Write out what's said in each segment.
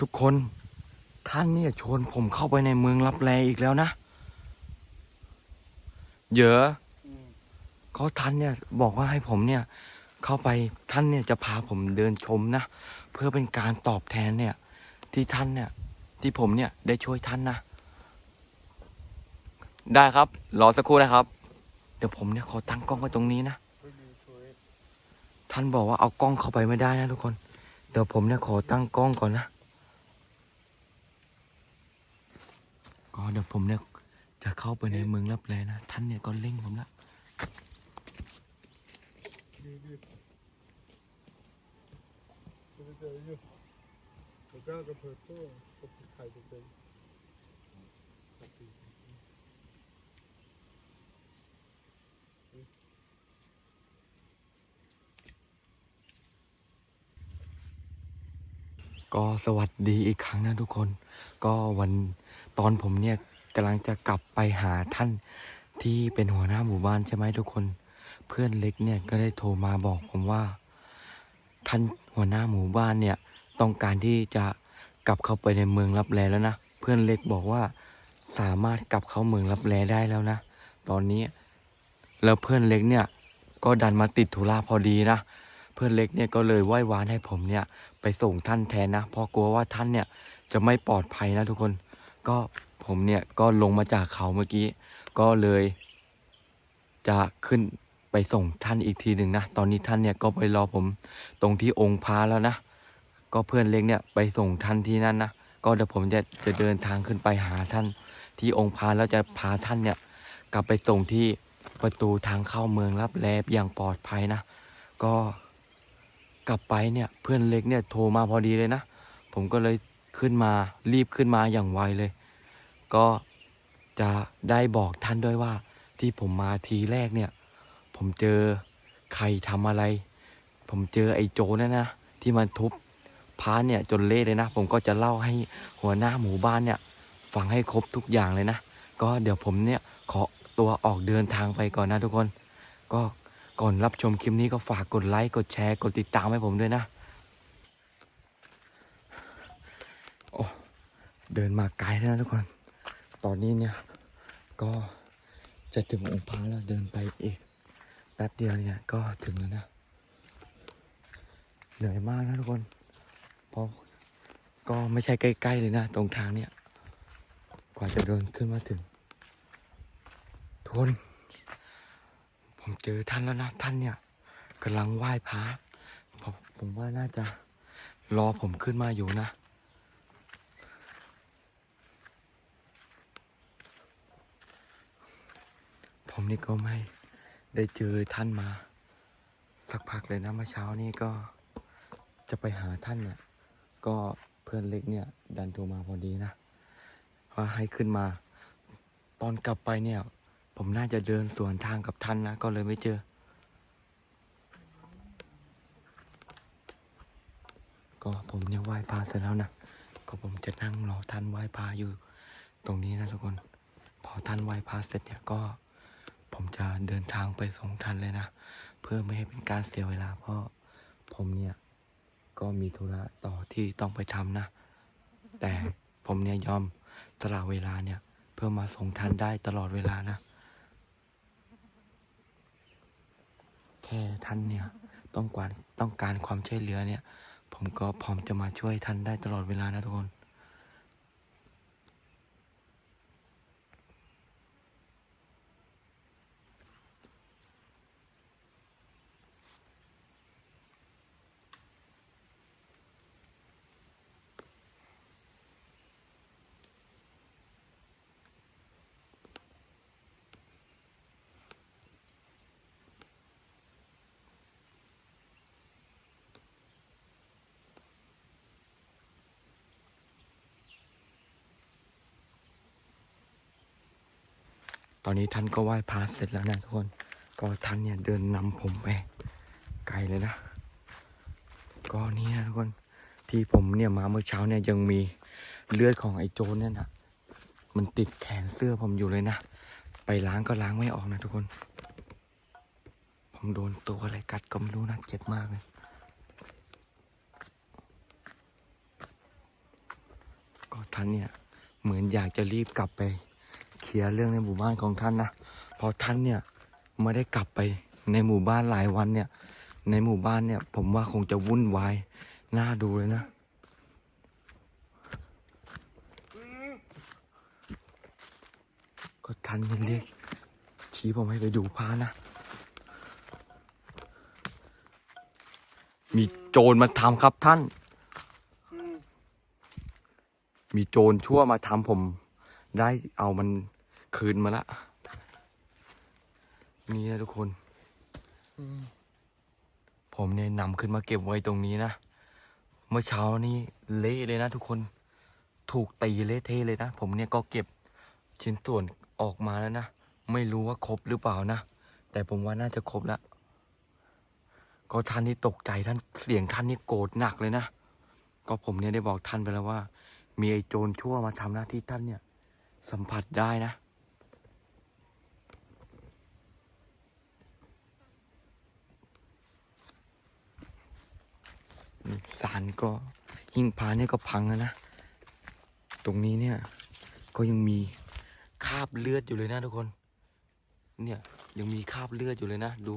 ทุกคนท่านเนี่ยชวนผมเข้าไปในเมืองลับแลอีกแล้วนะเยอะเขาท่านเนี่ยบอกว่าให้ผมเนี่ย เข้าไปท่านเนี่ยจะพาผมเดินชมนะ เพื่อเป็นการตอบแทนเนี่ย ที่ท่านเนี่ย ที่ผมเนี่ยได้ช่วยท่านนะได้ครับ รอสักครู่นะครับ เดี๋ยวผมเนี่ยขอตั้งกล้องไว้ตรงนี้นะ ท่านบอกว่าเอากล้องเข้าไปไม่ได้นะทุกคน เดี๋ยวผมเนี่ยขอตั้งกล้องก่อนนะ ก็เดี๋ยวผมเนี่ยจะเข้าไปในเมืองลับแลนะ ท่านเนี่ยก็เร่งผมละ đi đi Thôi bây giờ đi Tôi ra cái phở thôi Tôi phải khai được ก็สวัสดีอีกครั้งนะทุกคน ก็วันตอนผมเนี่ยกำลังจะกลับไปหาท่านที่เป็นหัวหน้าหมู่บ้านใช่ไหมทุกคน เพื่อนเล็กเนี่ยก็ได้โทรมาบอกผมว่า ท่านหัวหน้าหมู่บ้านเนี่ยต้องการที่จะกลับเข้าไปในเมืองรับแลแล้วนะเพื่อนเล็กบอกว่าสามารถกลับเข้าเมืองรับแลได้แล้วนะ ตอนนี้แล้วเพื่อนเล็กเนี่ยก็ดันมาติดธุระพอดีนะ พื่อนเล็กเนี่ยก็เลยไหว้วานให้ผมเนี่ยไปส่งท่านแทนนะเพราะกลัวว่าท่านเนี่ยจะไม่ปลอดภัยนะทุกคน ก็ผมเนี่ยก็ลงมาจากเขาเมื่อกี้ ก็เลย จะขึ้นไปส่งท่านอีกทีหนึ่งนะ ตอนนี้ท่านเนี่ยก็ไปรอผมตรงที่องค์พระแล้วนะ ก็เพื่อนเล็กเนี่ยไปส่งท่านที่นั่นนะ ก็เดี๋ยวผมจะจะเดินทางขึ้นไปหาท่าน ที่องค์พระแล้วจะพาท่านเนี่ย กลับไปส่งที่ประตูทางเข้าเมืองรับแลบอย่างปลอดภัยนะ ก็ กลับไปเนี่ยเพื่อนเล็กเนี่ยโทรมาพอดีเลยนะ ผมก็เลยขึ้นมารีบขึ้นมาอย่างไวเลย ก็จะได้บอกท่านด้วยว่า ที่ผมมาทีแรกเนี่ย ผมเจอใครทำอะไร ผมเจอไอ้โจนั่นนะที่มันทุบพระเนี่ยจนเละเลยนะ ผมก็จะเล่าให้หัวหน้าหมู่บ้านเนี่ยฟังให้ครบทุกอย่างเลยนะ ก็เดี๋ยวผมเนี่ยขอตัวออกเดินทางไปก่อนนะทุกคน ก็ ก่อนรับชมคลิปนี้ก็ฝากกดไลค์กดแชร์กดติดตามให้ผมด้วยนะ โอ้ เดินมาไกลแล้วนะทุกคน ตอนนี้เนี่ย ก็จะถึงองค์พระแล้วเดินไปอีก แป๊บเดียวเนี่ยก็ถึงแล้วนะ เหนื่อยมากนะทุกคน เพราะก็ไม่ใช่ใกล้ ๆ เลยนะ ตรงทางเนี่ย กว่าจะเดินขึ้นมาถึงทุกคน ผมเจอท่านแล้วนะ ท่านเนี่ยกำลังไหว้พระผมผมว่าน่าจะรอผมขึ้นมาอยู่นะ ผมนี่ก็ไม่ได้เจอท่านมา สักพักเลยนะเมื่อเช้านี่ก็จะไปหาท่านเนี่ยก็เพื่อนเล็กเนี่ย ดันโทรมาพอดีนะว่าให้ขึ้นมา ตอนกลับไปเนี่ย ผมน่าจะเดินสวนทางกับท่านนะ ก็เลยไม่เจอ ก็ผมเนี่ยไหว้พระเสร็จแล้วนะ ก็ผมจะนั่งรอท่านไหว้พระอยู่ ตรงนี้นะทุกคน พอท่านไหว้พระเสร็จเนี่ยก็ ผมจะเดินทางไปส่งท่านเลยนะ เพื่อไม่ให้เป็นการเสียเวลา เพราะผมเนี่ย ก็มีธุระต่อที่ต้องไปทำนะ แต่ผมเนี่ยยอมสละเวลาเนี่ย เพื่อมาส่งท่านได้ตลอดเวลานะ แค่ท่านเนี่ยต้องการต้องการความช่วยเหลือเนี่ย ผมก็พร้อมจะมาช่วยท่านได้ตลอดเวลานะทุกคน อนนี้ท่านก็ไหว้พระเสร็จแล้วนะทุกคน ก็ท่านเนี่ยเดินนำผมไป ไกลเลยนะ ก็นี่นทุกคน ที่ผมเนี่ยมาเมื่อเช้าเนี่ยยังมีเลือดของไอ้โจนเนี่ยนะมันติดแขนเสื้อผมอยู่เลยนะ ไปล้างก็ล้างไม่ออกนะทุกคน ผมโดนตัวอะไรกัดก็ไม่รู้นะเจ็บมากเลย ก็ท่านเนี่ยเหมือนอยากจะรีบกลับไป เคลียร์เรื่องในหมู่บ้านของท่านนะเพราะท่านเนี่ยไม่ได้กลับไปในหมู่บ้านหลายวันเนี่ย ในหมู่บ้านเนี่ย ผมว่าคงจะวุ่นวายน่าดูเลยนะก็ท่านยังเรียกชี้ผมให้ไปดูพระนะ มีโจรมาทำครับท่าน มีโจรชั่วมาทำผม ได้เอามัน คืนมาละ นี่นะทุกคนผมเนี่ยนำขึ้นมาเก็บไว้ตรงนี้นะ เมื่อเช้านี่เละเลยนะทุกคน ถูกตีเละเทะเลยนะ ผมเนี่ยก็เก็บชิ้นส่วนออกมาแล้วนะ ไม่รู้ว่าครบหรือเปล่านะ แต่ผมว่าน่าจะครบแล้ว ก็ท่านนี่ตกใจท่านเสียงท่านนี่โกรธหนักเลยนะ ก็ผมเนี่ยได้บอกท่านไปแล้วว่า มีไอ้โจรชั่วมาทำหน้าที่ท่านเนี่ย สัมผัสได้นะ สารก็หิ้งพาเนี่ยก็พังแล้วนะ ตรงนี้เนี่ย ก็ยังมีคราบเลือดอยู่เลยนะทุกคน เนี่ยยังมีคราบเลือดอยู่เลยนะดู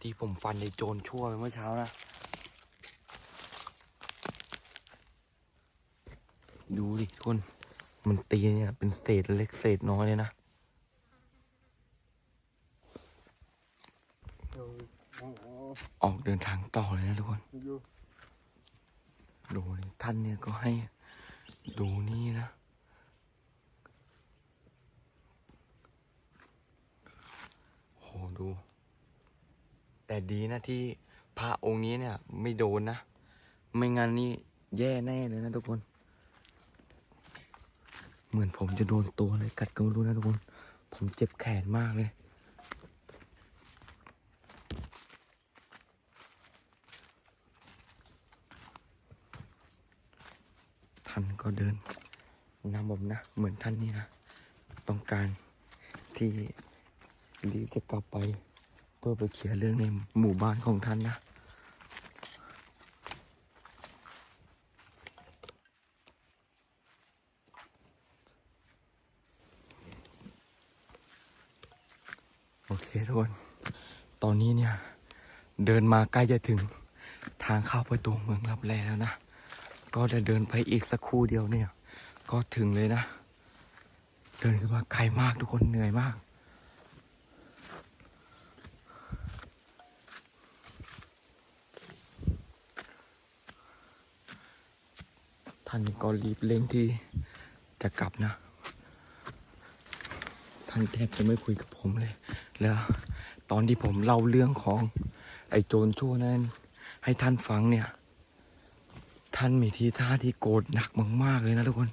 ที่ผมฟันในโจรชั่วไปเมื่อเช้านะ ดูดิทุกคน มันตีเนี่ยเป็นเศษเล็กเศษน้อยเลยนะ เดี๋ยว ออกเดินทางต่อเลยนะทุกคนดูนี่ท่านเนี่ยก็ให้ดูนี่นะ โหดู แต่ดีนะที่พระองค์นี้เนี่ย ไม่โดนนะ ไม่งั้นนี่แย่แน่เลยนะทุกคน เหมือนผมจะโดนตัวเลยกัดก็ไม่รู้นะทุกคน ผมเจ็บแขนมากเลย ท่าน ก็เดินนำผมนะ เหมือนท่านนี่นะ ต้องการที่รีจะกลับไป เพื่อไปเคลียร์เรื่องในหมู่บ้านของท่านนะโอเคทุกคน ตอนนี้เนี่ย เดินมาใกล้จะถึงทางเข้าประตูเมืองลับแลแล้วนะ ก็จะเดินไปอีกสักครู่เดียวเนี่ย ก็ถึงเลยนะ เดินขึ้นมาไกลมากทุกคนเหนื่อยมาก ท่านก็รีบเร่งที่จะกลับนะ ท่านแทบจะไม่คุยกับผมเลย แล้วตอนที่ผมเล่าเรื่องของไอ้โจรชั่วนั้น ให้ท่านฟังเนี่ย ท่านมีทีท่าที่โกรธหนักมาก ๆ เลยนะทุกคน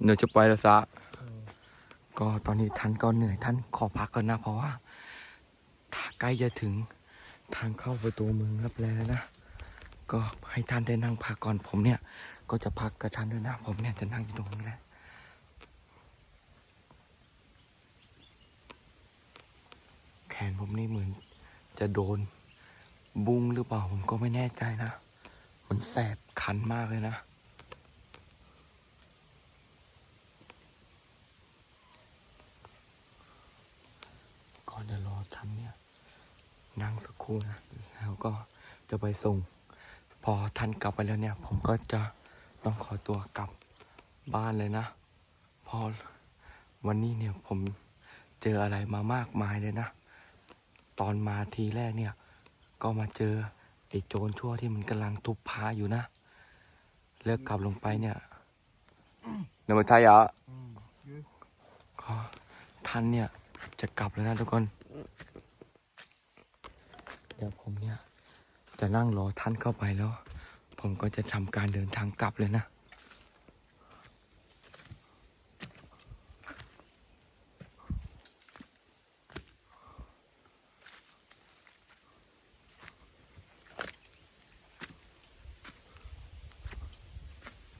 เหนื่อยจะไปแล้วซะ ก็ตอนนี้ท่านก็เหนื่อยท่านขอพักก่อนนะ เพราะว่าใกล้จะถึงทางเข้าประตูเมืองรับแลแล้วนะ ก็ให้ท่านได้นั่งพักก่อนผมเนี่ย ก็จะพักกับท่านด้วยนะ ผมเนี่ยจะนั่งอยู่ตรงนี้แหละ แข นผมนี่เหมือน จะโดนบุ้งหรือเปล่าผมก็ไม่แน่ใจนะ มันแสบคันมากเลยนะ ก่อนจะรอท่านเนี่ย นั่งสักครู่นะ แล้วก็จะไปส่ง พอท่านกลับไปแล้วเนี่ย ผมก็จะต้องขอตัวกลับบ้านเลยนะ พอวันนี้เนี่ยผมเจออะไรมามากมายเลยนะ ตอนมาทีแรกเนี่ย ก็มาเจอไอ้โจรชั่วที่มันกำลังทุบพาอยู่นะ เลิกกลับลงไปเนี่ยเดี๋ยวมาใช่เหรออืมอยู่ก็ท่านเนี่ยจะกลับแล้วนะทุกคน เดี๋ยวผมเนี่ย จะนั่งรอท่านเข้าไปแล้ว ผมก็จะทำการเดินทางกลับเลยนะ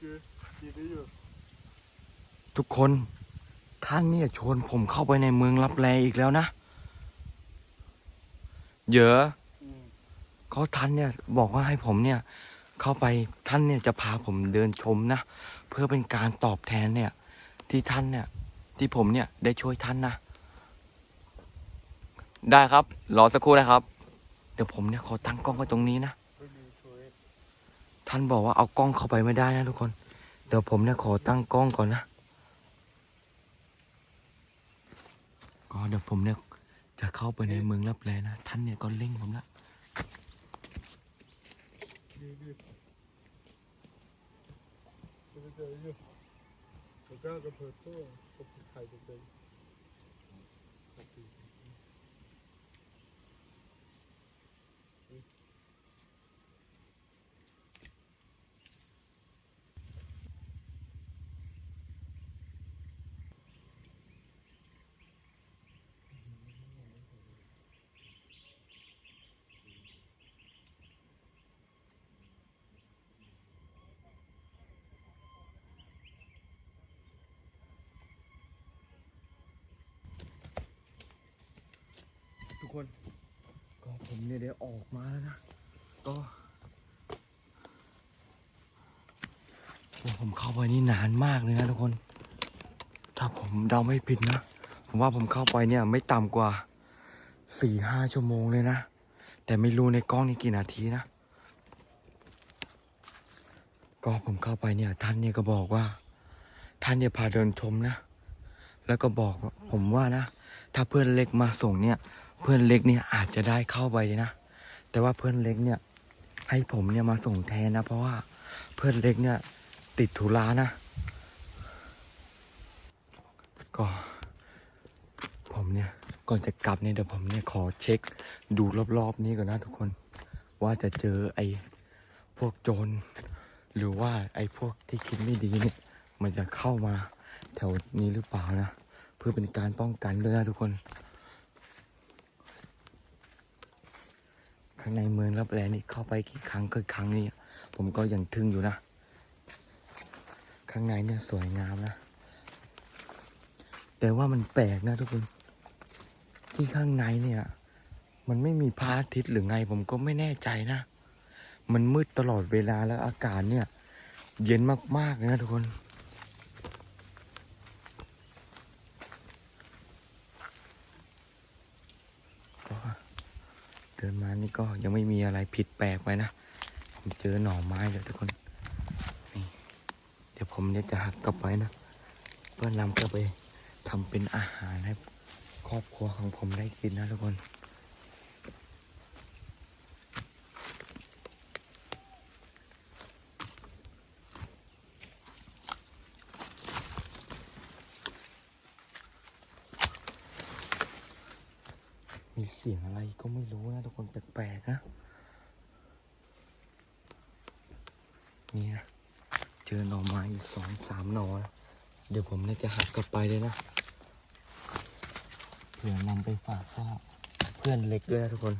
อยู่อยู่ได้อยู่ ทุกคนท่านเนี่ยชวนผมเข้าไปในเมืองลับแลอีกแล้วนะเยอะเขาท่านเนี่ยบอกว่าให้ผมเนี่ย เข้าไปท่านเนี่ยจะพาผมเดินชมนะ เพื่อเป็นการตอบแทนเนี่ย ที่ท่านเนี่ย ที่ผมเนี่ยได้ช่วยท่านนะ ได้ครับ รอสักครู่นะครับ เดี๋ยวผมเนี่ยขอตั้งกล้องไว้ตรงนี้นะ ท่านบอกว่าเอากล้องเข้าไปไม่ได้นะทุกคน เดี๋ยวผมเนี่ยขอตั้งกล้องก่อนนะก็เดี๋ยวผมเนี่ยจะเข้าไปในเมืองรับแลนะท่านเนี่ยก็เร่งผมละออยู่แล้วก็กระเพิดตัวกระเพิดไข่จะเจอ ครับดีทุกคน ก็ผมเนี่ยได้ออกมาแล้วนะ ก็โอ้ผมเข้าไปนี่นานมากเลยนะทุกคน ถ้าผมเดาไม่ผิดนะ ผมว่าผมเข้าไปเนี่ยไม่ต่ำกว่าสี่ห้าชั่วโมงเลยนะ แต่ไม่รู้ในกล้องนี่กี่นาทีนะ ก็ผมเข้าไปเนี่ยท่านเนี่ยก็บอกว่า ท่านเนี่ยพาเดินชมนะ แล้วก็บอกว่าผมว่านะ ถ้าเพื่อนเล็กมาส่งเนี่ย เพื่อนเล็กเนี่ยอาจจะได้เข้าไปนะ แต่ว่าเพื่อนเล็กเนี่ย ให้ผมเนี่ยมาส่งแทนนะ เพราะว่าเพื่อนเล็กเนี่ย ติดธุระนะ ก็ ผมเนี่ยก่อนจะกลับเนี่ยเดี๋ยวผมเนี่ยขอเช็คดูรอบๆนี้ก่อนนะทุกคน ว่าจะเจอไอ้พวกโจรหรือว่าไอ้พวกที่คิดไม่ดีเนี่ย มันจะเข้ามาแถวนี้หรือเปล่านะ เพื่อเป็นการป้องกันด้วยนะทุกคน ข้างในเมืองรับแลนี่เข้าไปกี่ครั้งกี่ครั้งนี่ผมก็ยังทึ่งอยู่นะ ข้างในเนี่ยสวยงามนะ แต่ว่ามันแปลกนะทุกคน ที่ข้างในเนี่ย มันไม่มีพระอาทิตย์หรือไง ผมก็ไม่แน่ใจนะ มันมืดตลอดเวลาแล้วอากาศเนี่ย เย็นมากๆนะทุกคน ก็เดิ นมานี่ก็ยังไม่มีอะไรผิดแปลกไปนะ ผมเจอหน่อไม้เลยทุกคน นี่ เดี๋ยวผมเนี่ยจะหักกลับไปนะ เพื่อนำกลับไปทำเป็นอาหารให้ครอบครัวของผมได้กินนะทุกคน มีเสียงอะไรก็ไม่รู้นะทุกคน แปลกๆนะ นี่นะ เจอหน่อไม้อีกสองสามหน่อนะเดี๋ยวผมเนี่ยจะหักกลับไปเลยนะเผื่อนำไปฝากพ่อเพื่อนเล็กด้วยนะทุกคน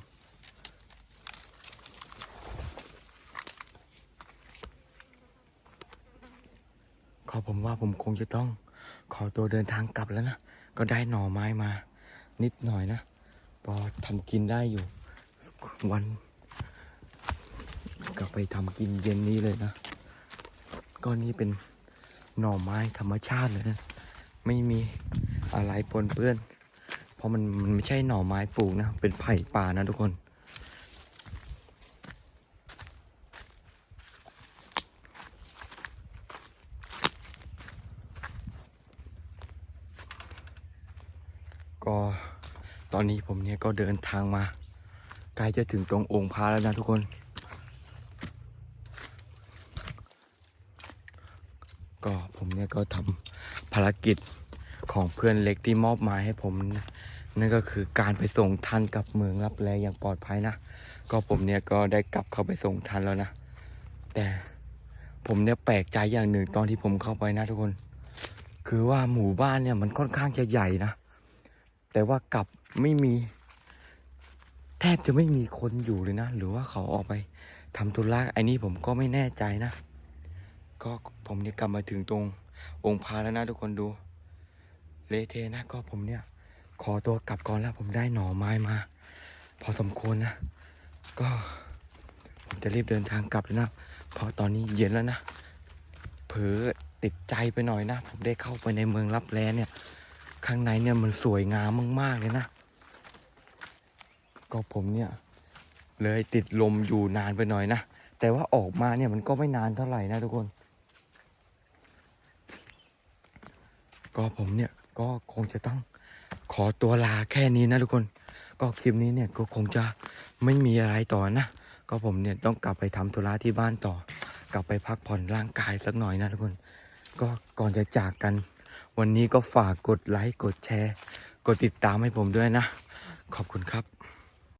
ขอผมว่าผมคงจะต้องขอตัวเดินทางกลับแล้วนะ ก็ได้หน่อไม้มา นิดหน่อยนะ พอทำกินได้อยู่ วันกลับไปทำกินเย็นนี้เลยนะ ก็นี่เป็นหน่อไม้ธรรมชาติเลยนะ ไม่มีอะไรปนเปื้อน เพราะมันมันไม่ใช่หน่อไม้ปลูกนะ เป็นไผ่ป่านะทุกคนก็ตอนนี้ผมเนี่ยก็เดินทางมา กล้จะถึงตรงองค์พระแล้วนะทุกคน ก็ผมเนี่ยก็ทำภารกิจของเพื่อนเล็กที่มอบหมายให้ผมนั่นก็คือการไปส่งท่านกลับเมืองรับแลอย่างปลอดภัยนะ ก็ผมเนี่ยก็ได้กลับเข้าไปส่งท่านแล้วนะ แต่ผมเนี่ยแปลกใจอย่างหนึ่งตอนที่ผมเข้าไปนะทุกคน คือว่าหมู่บ้านเนี่ยมันค่อนข้างจะใหญ่นะ แต่ว่ากลับไม่มี แทบจะไม่มีคนอยู่เลยนะ หรือว่าเขาออกไปทำธุระไอ้นี่ผมก็ไม่แน่ใจนะ ก็ผมเนี่ยกลับมาถึงตรงองค์พระแล้วนะทุกคนดู เลเทนะก็ผมเนี่ย ขอตัวกลับก่อนแล้วผมได้หน่อไม้มา พอสมควรนะ ก็ ผมจะรีบเดินทางกลับแล้วนะ เพราะตอนนี้เย็นแล้วนะ เผลอติดใจไปหน่อยนะ ผมได้เข้าไปในเมืองลับแลเนี่ย ข้างในเนี่ยมันสวยงามมากๆเลยนะ ก็ผมเนี่ย เลยติดลมอยู่นานไปหน่อยนะ แต่ว่าออกมาเนี่ยมันก็ไม่นานเท่าไหร่นะทุกคน ก็ผมเนี่ยก็คงจะต้องขอตัวลาแค่นี้นะทุกคน ก็คลิปนี้เนี่ยก็คงจะไม่มีอะไรต่อนะ ก็ผมเนี่ยต้องกลับไปทำธุระที่บ้านต่อ กลับไปพักผ่อนร่างกายสักหน่อยนะทุกคน ก็ก่อนจะจากกัน วันนี้ก็ฝากกดไลค์กดแชร์ กดติดตามให้ผมด้วยนะ ขอบคุณครับ